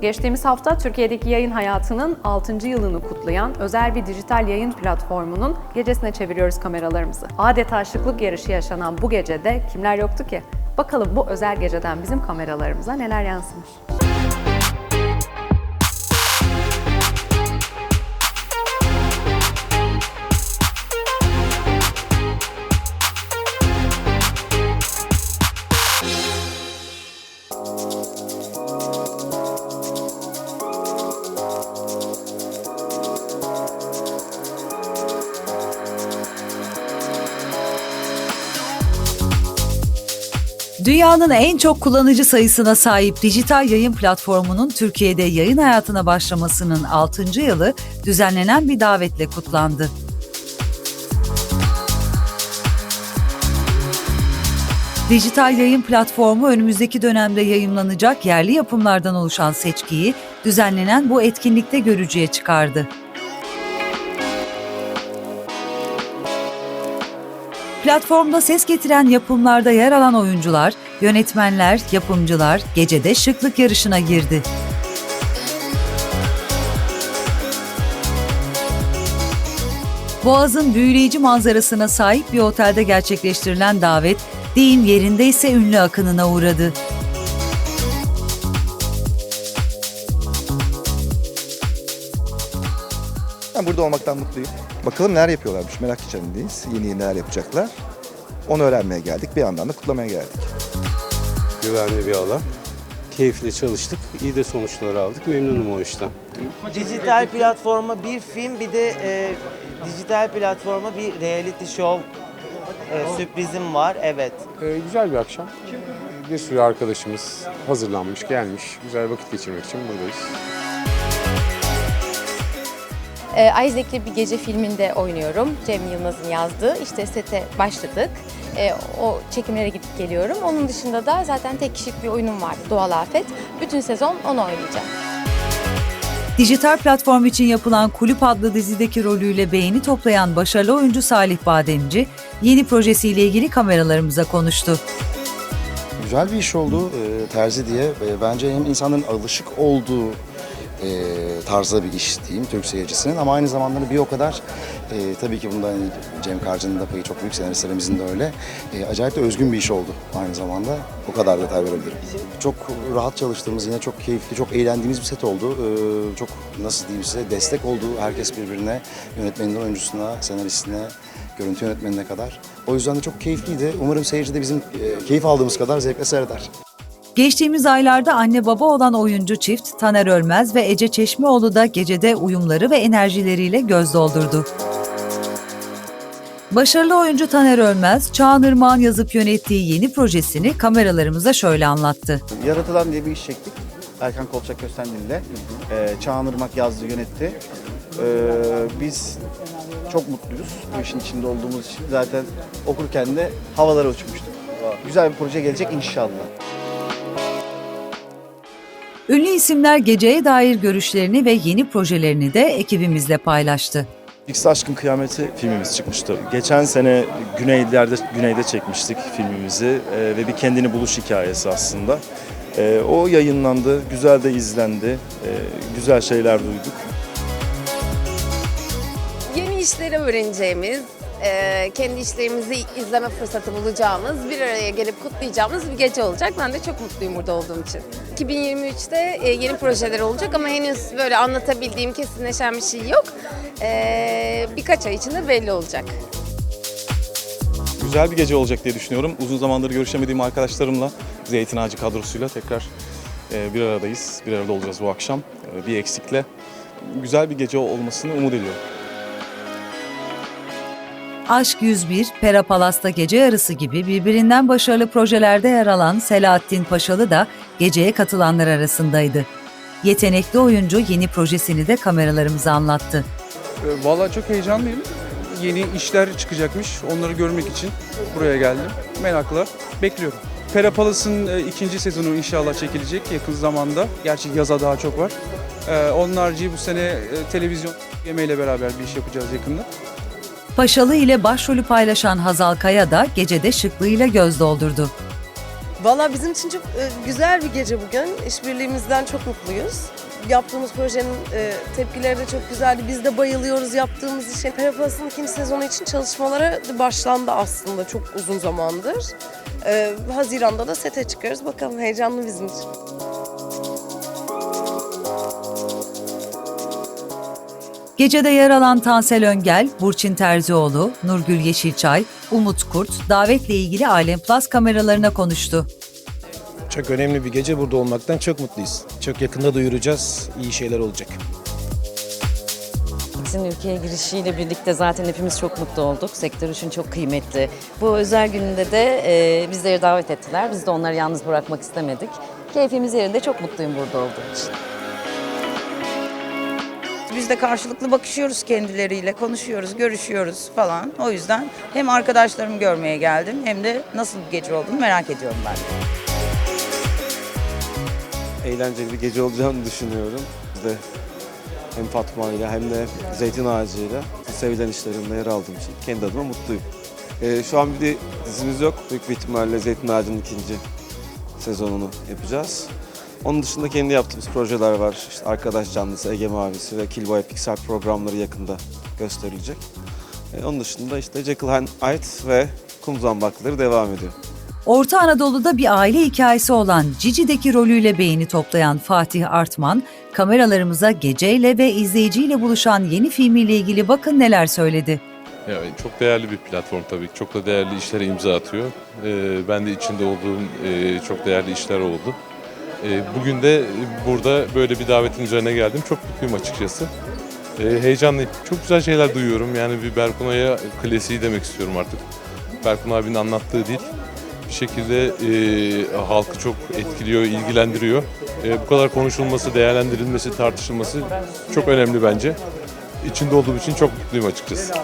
Geçtiğimiz hafta Türkiye'deki yayın hayatının 6. yılını kutlayan özel bir dijital yayın platformunun gecesine çeviriyoruz kameralarımızı. Adeta şıklık yarışı yaşanan bu gecede kimler yoktu ki? Bakalım bu özel geceden bizim kameralarımıza neler yansımış? Dünyanın en çok kullanıcı sayısına sahip dijital yayın platformunun Türkiye'de yayın hayatına başlamasının 6. yılı düzenlenen bir davetle kutlandı. Dijital yayın platformu önümüzdeki dönemde yayımlanacak yerli yapımlardan oluşan seçkiyi düzenlenen bu etkinlikte görücüye çıkardı. Platformda ses getiren yapımlarda yer alan oyuncular, yönetmenler, yapımcılar gecede şıklık yarışına girdi. Boğaz'ın büyüleyici manzarasına sahip bir otelde gerçekleştirilen davet, deyim yerindeyse ünlü akınına uğradı. Burada olmaktan mutluyum. Bakalım neler yapıyorlarmış merak içerisindeyiz. Yeni yeni neler yapacaklar. Onu öğrenmeye geldik. Bir yandan da kutlamaya geldik. güvenli bir alan. Keyifli çalıştık. iyi de sonuçlar aldık. Memnunum o işten. Dijital platforma bir film bir de e, dijital platforma bir reality show e, sürprizim var. Evet. Ee, güzel bir akşam. Bir sürü arkadaşımız hazırlanmış, gelmiş. Güzel vakit geçirmek için buradayız. Ee, Isaac'li bir gece filminde oynuyorum. Cem Yılmaz'ın yazdığı. İşte sete başladık. Ee, o çekimlere gidip geliyorum. Onun dışında da zaten tek kişilik bir oyunum vardı. Doğal Afet. Bütün sezon onu oynayacağım. Dijital platform için yapılan Kulüp adlı dizideki rolüyle beğeni toplayan başarılı oyuncu Salih Bademci, yeni projesiyle ilgili kameralarımıza konuştu. Güzel bir iş oldu e, Terzi diye. E, bence hem insanların alışık olduğu e, tarzda bir iş diyeyim Türk seyircisinin ama aynı zamanda bir o kadar e, tabii ki bunda hani Cem Karcı'nın da payı çok büyük senaristlerimizin de öyle. E, acayip de özgün bir iş oldu aynı zamanda. O kadar detay verebilirim. Çok rahat çalıştığımız yine çok keyifli, çok eğlendiğimiz bir set oldu. E, çok nasıl diyeyim size destek oldu herkes birbirine. Yönetmeninden oyuncusuna, senaristine, görüntü yönetmenine kadar. O yüzden de çok keyifliydi. Umarım seyirci de bizim e, keyif aldığımız kadar zevkle seyreder. Geçtiğimiz aylarda anne baba olan oyuncu çift Taner Ölmez ve Ece Çeşmeoğlu da gecede uyumları ve enerjileriyle göz doldurdu. Başarılı oyuncu Taner Ölmez, Çağan Irmak'ın yazıp yönettiği yeni projesini kameralarımıza şöyle anlattı. Yaratılan diye bir iş çektik. Erkan Kolçak Köstendil ile. Ee, Çağan Irmak yazdı, yönetti. Ee, biz çok mutluyuz bu işin içinde olduğumuz için. Zaten okurken de havalara uçmuştuk. Güzel bir proje gelecek inşallah. Ünlü isimler geceye dair görüşlerini ve yeni projelerini de ekibimizle paylaştı. X Aşkın Kıyameti filmimiz çıkmıştı. Geçen sene Güneylerde Güney'de çekmiştik filmimizi Ee, ve bir kendini buluş hikayesi aslında. Ee, o yayınlandı, güzel de izlendi, Ee, güzel şeyler duyduk. Yeni işleri öğreneceğimiz, e, kendi işlerimizi izleme fırsatı bulacağımız, bir araya gelip kutlayacağımız bir gece olacak. Ben de çok mutluyum burada olduğum için. 2023'te e, yeni projeler olacak ama henüz böyle anlatabildiğim kesinleşen bir şey yok. E, birkaç ay içinde belli olacak. Güzel bir gece olacak diye düşünüyorum. Uzun zamandır görüşemediğim arkadaşlarımla, Zeytin Ağacı kadrosuyla tekrar e, bir aradayız. Bir arada olacağız bu akşam. E, Bir eksikle. Güzel bir gece olmasını umut ediyorum. Aşk 101, Pera Palas'ta gece yarısı gibi birbirinden başarılı projelerde yer alan Selahattin Paşalı da geceye katılanlar arasındaydı. Yetenekli oyuncu yeni projesini de kameralarımıza anlattı. Ee, Vallahi çok heyecanlıyım. Yeni işler çıkacakmış. Onları görmek için buraya geldim. Merakla bekliyorum. Pera Palas'ın e, ikinci sezonu inşallah çekilecek yakın zamanda. Gerçi yaza daha çok var. Ee, Onun bu sene e, televizyon yemeğiyle beraber bir iş yapacağız yakında. Paşalı ile başrolü paylaşan Hazal Kaya da gecede şıklığıyla göz doldurdu. Valla bizim için çok e, güzel bir gece bugün. İşbirliğimizden çok mutluyuz. Yaptığımız projenin e, tepkileri de çok güzeldi. Biz de bayılıyoruz yaptığımız işe. Perapas'ın ikinci sezonu için çalışmalara başlandı aslında çok uzun zamandır. E, Haziran'da da sete çıkıyoruz. Bakalım heyecanlı bizim için. Gecede yer alan Tansel Öngel, Burçin Terzioğlu, Nurgül Yeşilçay, Umut Kurt, davetle ilgili Alem Plus kameralarına konuştu. Çok önemli bir gece burada olmaktan çok mutluyuz. Çok yakında duyuracağız. İyi şeyler olacak. Bizim ülkeye girişiyle birlikte zaten hepimiz çok mutlu olduk. Sektör için çok kıymetli. Bu özel gününde de e, bizleri davet ettiler. Biz de onları yalnız bırakmak istemedik. Keyfimiz yerinde çok mutluyum burada olduğum için. Biz de karşılıklı bakışıyoruz kendileriyle, konuşuyoruz, görüşüyoruz falan. O yüzden hem arkadaşlarımı görmeye geldim hem de nasıl bir gece olduğunu merak ediyorum ben. Eğlenceli bir gece olacağını düşünüyorum. De hem Fatma ile hem de Zeytin Ağacı ile sevilen işlerimde yer aldığım için kendi adıma mutluyum. Ee, şu an bir de dizimiz yok. Büyük bir ihtimalle Zeytin Ağacı'nın ikinci sezonunu yapacağız. Onun dışında kendi yaptığımız projeler var. İşte Arkadaş Canlısı, Ege Mavisi ve Kilboya Pixar programları yakında gösterilecek. Ee, onun dışında işte Jekyll and Hyde ve Kum Zambakları devam ediyor. Orta Anadolu'da bir aile hikayesi olan Cici'deki rolüyle beğeni toplayan Fatih Artman, kameralarımıza geceyle ve izleyiciyle buluşan yeni filmiyle ilgili bakın neler söyledi. Yani çok değerli bir platform tabii. Çok da değerli işlere imza atıyor. Ee, ben de içinde olduğum e, çok değerli işler oldu. Ee, bugün de burada böyle bir davetin üzerine geldim. Çok mutluyum açıkçası. Ee, heyecanlıyım. Çok güzel şeyler duyuyorum. Yani bir Berkunay'a klasiği demek istiyorum artık. Berkun abinin anlattığı değil. Bir şekilde e, halkı çok etkiliyor, ilgilendiriyor. E, bu kadar konuşulması, değerlendirilmesi, tartışılması çok önemli bence. İçinde olduğum için çok mutluyum açıkçası.